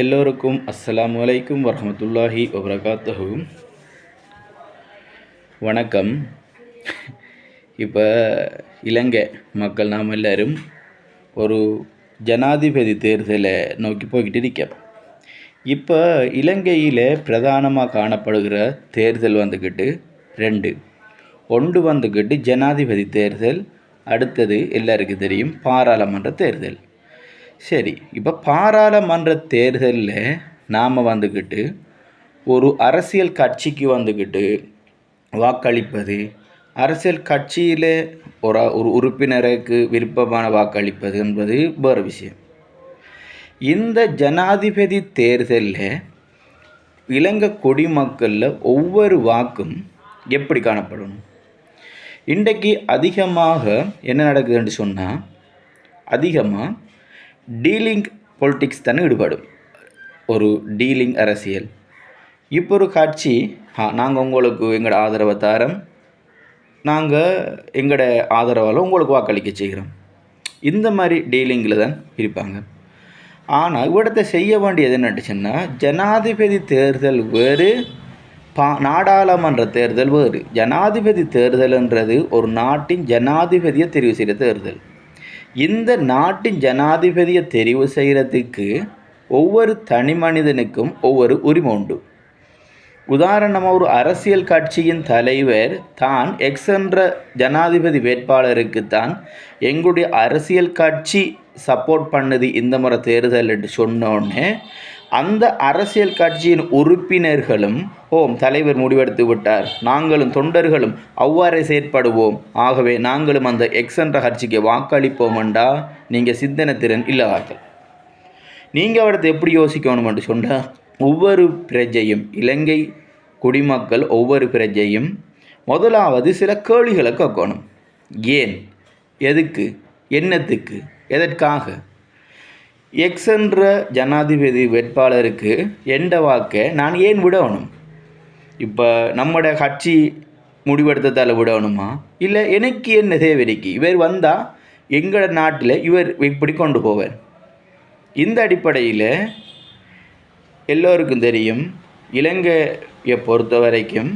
எல்லோருக்கும் அஸ்ஸலாமு வலைக்கும் வரமத்துல்லாஹி வபரகாத்தஹு. வணக்கம். இப்போ இலங்கை மக்கள் நாம் எல்லாரும் ஒரு ஜனாதிபதி தேர்தலை நோக்கி போய்கிட்டு இருக்கோம் இப்போ இலங்கையில் பிரதானமாக காணப்படுகிற தேர்தல் வந்துக்கிட்டு ரெண்டு. ஒன்று வந்துக்கிட்டு ஜனாதிபதி தேர்தல் அடுத்தது எல்லாருக்கும் தெரியும் பாராளுமன்ற தேர்தல். சரி இப்போ பாராளுமன்ற தேர்தலில் நாம் வந்துக்கிட்டு ஒரு அரசியல் கட்சிக்கு வந்துக்கிட்டு வாக்களிப்பது அரசியல் கட்சியில் ஒரு ஒரு உறுப்பினருக்கு விருப்பமான வாக்களிப்பது என்பது வேறு விஷயம். இந்த ஜனாதிபதி தேர்தலில் இலங்கை குடிமக்களில் ஒவ்வொரு வாக்கும் எப்படி காணப்படணும்? இன்றைக்கு அதிகமாக என்ன நடக்குதுன்னு சொன்னால் அதிகமாக டீலிங் பொலிட்டிக்ஸ் தானே ஈடுபடும் ஒரு டீலிங் அரசியல். இப்போ ஒரு கட்சி ஆ நாங்கள் உங்களுக்கு எங்களோட ஆதரவை தரோம். நாங்கள் எங்களோட ஆதரவால் உங்களுக்கு வாக்களிக்க செய்கிறோம். இந்த மாதிரி டீலிங்கில் தான் இருப்பாங்க. ஆனால் இவ்விடத்தை செய்ய வேண்டியது என்னட்டுச்சுன்னா ஜனாதிபதி தேர்தல் வேறு பா நாடாளுமன்ற தேர்தல் வேறு. ஜனாதிபதி தேர்தல்ன்றது ஒரு நாட்டின் ஜனாதிபதியை தெரிவு செய்கிற தேர்தல். இந்த நாட்டின் ஜனாதிபதியை தெரிவு செய்கிறதுக்கு ஒவ்வொரு தனி மனிதனுக்கும் ஒவ்வொரு உரிமை உண்டு. உதாரணமாக ஒரு அரசியல் கட்சியின் தலைவர் தான் எக்ஸ் என்ற ஜனாதிபதி வேட்பாளருக்கு தான் எங்களுடைய அரசியல் கட்சி சப்போர்ட் பண்ணுது இந்த முறை தேர்தல் என்று சொன்னோடனே அந்த அரசியல் கட்சியின் உறுப்பினர்களும் ஓம் தலைவர் முடிவெடுத்து விட்டார். நாங்களும் தொண்டர்களும் அவ்வாறே செயற்படுவோம். ஆகவே நாங்களும் அந்த எக்ஸ் என்ற கட்சிக்கு என்றா நீங்கள் சிந்தனை திறன் இல்லாதார்கள் நீங்கள் அவடத்தை எப்படி யோசிக்கணும்னு சொன்னால் ஒவ்வொரு பிரஜையும் இலங்கை குடிமக்கள் ஒவ்வொரு பிரஜையும் முதலாவது சில கேள்விகளை கேட்கணும். ஏன்? எதுக்கு? என்னத்துக்கு? எதற்காக? எக்ஸ் என்ற ஜனாதிபதி வேட்பாளருக்கு எந்த வாக்கை நான் ஏன் விடணும்? இப்போ நம்மட கட்சி முடிவெடுத்ததால் விடணுமா? இல்லை எனக்கு என்ன தேவைக்கு? இவர் வந்தால் எங்களோட நாட்டில் இவர் இப்படி கொண்டு போவார். இந்த அடிப்படையில் எல்லோருக்கும் தெரியும் இலங்கையை பொறுத்த வரைக்கும்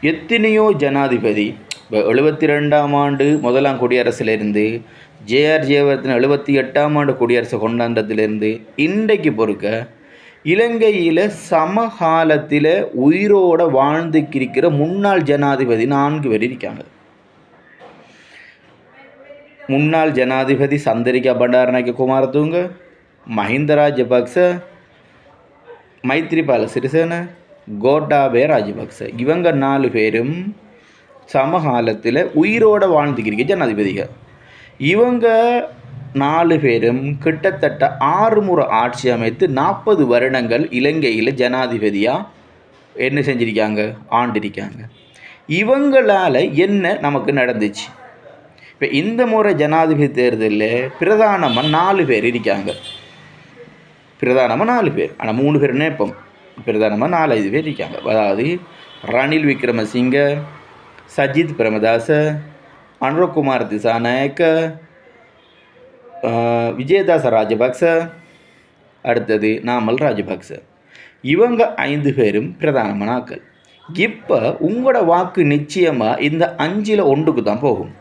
எத்தனையோ ஜனாதிபதி இப்போ எழுபத்தி ரெண்டாம் ஆண்டு முதலாம் குடியரசிலிருந்து ஜேஆர் ஜெயவர்தன் எழுபத்தி எட்டாம் ஆண்டு குடியரசு கொண்டாண்டத்திலிருந்து இன்றைக்கு பொறுக்க இலங்கையில் சமகாலத்தில் உயிரோட வாழ்ந்துக்கிருக்கிற முன்னாள் ஜனாதிபதி நான்கு பேர் இருக்காங்க. முன்னாள் ஜனாதிபதி சந்தரிகா பண்டாரநாயக்க குமாரதுங்க மஹிந்த ராஜபக்ச மைத்ரிபால சிறிசேன கோட்டாபே ராஜபக்ச. இவங்க நாலு பேரும் சமகாலத்தில் உயிரோட வாழ்ந்துக்கிறீங்க ஜனாதிபதிகள். இவங்க நாலு பேரும் கிட்டத்தட்ட ஆறு முறை ஆட்சி அமைத்து நாற்பது வருடங்கள் இலங்கையில் ஜனாதிபதியாக என்ன செஞ்சிருக்காங்க? ஆண்டிருக்காங்க. இவங்களால் என்ன நமக்கு நடந்துச்சு? இப்போ இந்த முறை ஜனாதிபதி தேர்தலில் பிரதானமாக நாலு பேர் இருக்காங்க. பிரதானமாக நாலு பேர். ஆனால் மூணு பேர் இப்போ? பிரதானமாக நாலு ஐந்து பேர் இருக்காங்க. அதாவது ரணில் விக்ரமசிங்க சஜித் பிரமதாச அனுரகுமார் திசாநாயக்க விஜயதாச ராஜபக்ச அடுத்தது நாமல் ராஜபக்ச. இவங்க ஐந்து பேரும் பிரதானமான ஆக்கள் இப்போ உங்களோட வாக்கு நிச்சயமாக இந்த அஞ்சில் ஒன்றுக்கு தான் போகும்.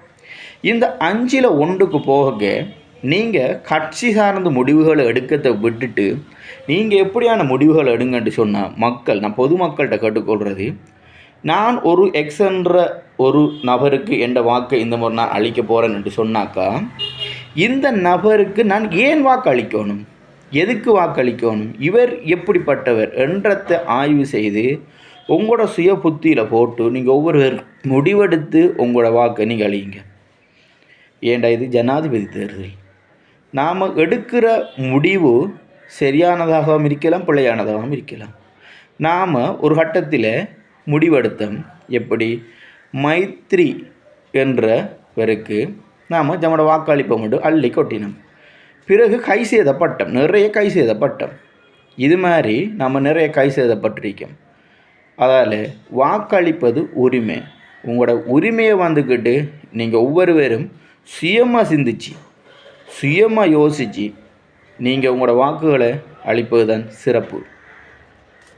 இந்த அஞ்சில் ஒன்றுக்கு போக நீங்கள் கட்சி சார்ந்த முடிவுகளை எடுக்கிறத விட்டுட்டு நீங்கள் எப்படியான முடிவுகள் எடுங்கன்ட்டு சொன்னால் மக்கள் நான் பொதுமக்கள்கிட்ட கேட்டுக்கொள்கிறது நான் ஒரு எக்ஸ் என்ற ஒரு நபருக்கு என்ற வாக்கை இந்த முறை நான் அளிக்க போகிறேன் என்று சொன்னாக்கா இந்த நபருக்கு நான் ஏன் வாக்களிக்கணும்? எதுக்கு வாக்களிக்கணும்? இவர் எப்படிப்பட்டவர் என்றத்தை ஆய்வு செய்து உங்களோட சுய புத்தியில் போட்டு நீங்கள் ஒவ்வொரு முடிவெடுத்து உங்களோட வாக்கை நீங்கள் அழியுங்க ஏண்டா இது ஜனாதிபதி தேர்தல்? நாம் எடுக்கிற முடிவு சரியானதாகவும் இருக்கலாம் பிழையானதாகவும் இருக்கலாம். நாம் ஒரு கட்டத்தில் முடிவெடுத்தோம். எப்படி? மைத்ரி என்றவருக்கு நாம் நம்மளோட வாக்களிப்பை மட்டும் அள்ளி கொட்டினோம். பிறகு கை சேதப்பட்டோம். நிறைய கை சேதப்பட்டோம். இது மாதிரி நம்ம நிறைய கை சேதப்பட்டிருக்கோம். அதால் வாக்களிப்பது உரிமை. உங்களோட உரிமையை வந்துக்கிட்டு நீங்கள் ஒவ்வொருவரும் சுயமாக சிந்திச்சு சுயமாக யோசித்து நீங்கள் உங்களோட வாக்குகளை அளிப்பதுதான் சிறப்பு.